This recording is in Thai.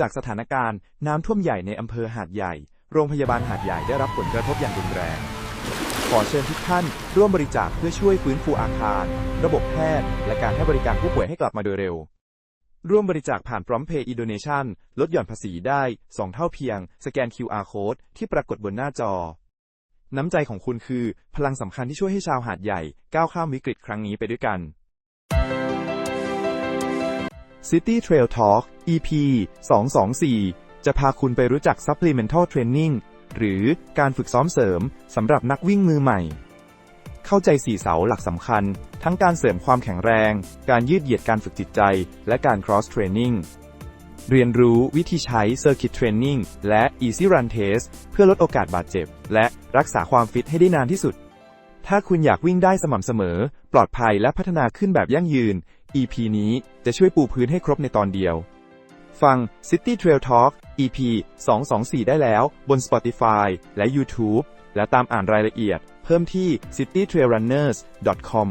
จากสถานการณ์น้ำท่วมใหญ่ในอำเภอหาดใหญ่ โรงพยาบาลหาดใหญ่ได้รับผลกระทบอย่างรุนแรง ขอเชิญทุกท่านร่วมบริจาคเพื่อช่วยฟื้นฟูอาคาร ระบบแพทย์ และการให้บริการผู้ป่วยให้กลับมาโดยเร็ว ร่วมบริจาคผ่านพร้อมเพย์อีโดเนชันลดหย่อนภาษีได้ 2 เท่าเพียง สแกน QR Code ที่ปรากฏบนหน้าจอ น้ำใจของคุณคือ พลังสำคัญที่ช่วยให้ชาวหาดใหญ่ ก้าวข้ามวิกฤตครั้งนี้ไปด้วยกัน City Trail Talk EP 224 จะพาคุณไปรู้จัก Supplemental Training หรือการฝึกซ้อมเสริมสำหรับนักวิ่งมือใหม่ เข้าใจสี่เสาหลักสำคัญ ทั้งการเสริมความแข็งแรง การยืดเหยียดการฝึกจิตใจ และการ cross training เรียนรู้วิธีใช้ circuit training และ easy run test เพื่อลดโอกาสบาดเจ็บ และรักษาความฟิตให้ได้นานที่สุด ถ้าคุณอยากวิ่งได้สม่ำเสมอ ปลอดภัยและพัฒนาขึ้นแบบยั่งยืน EP นี้จะช่วยปูพื้นให้ครบในตอนเดียว ฟัง City Trail Talk EP 224 ได้แล้วบน Spotify และ YouTube และตามอ่านรายละเอียด เพิ่มที่ citytrailrunners.com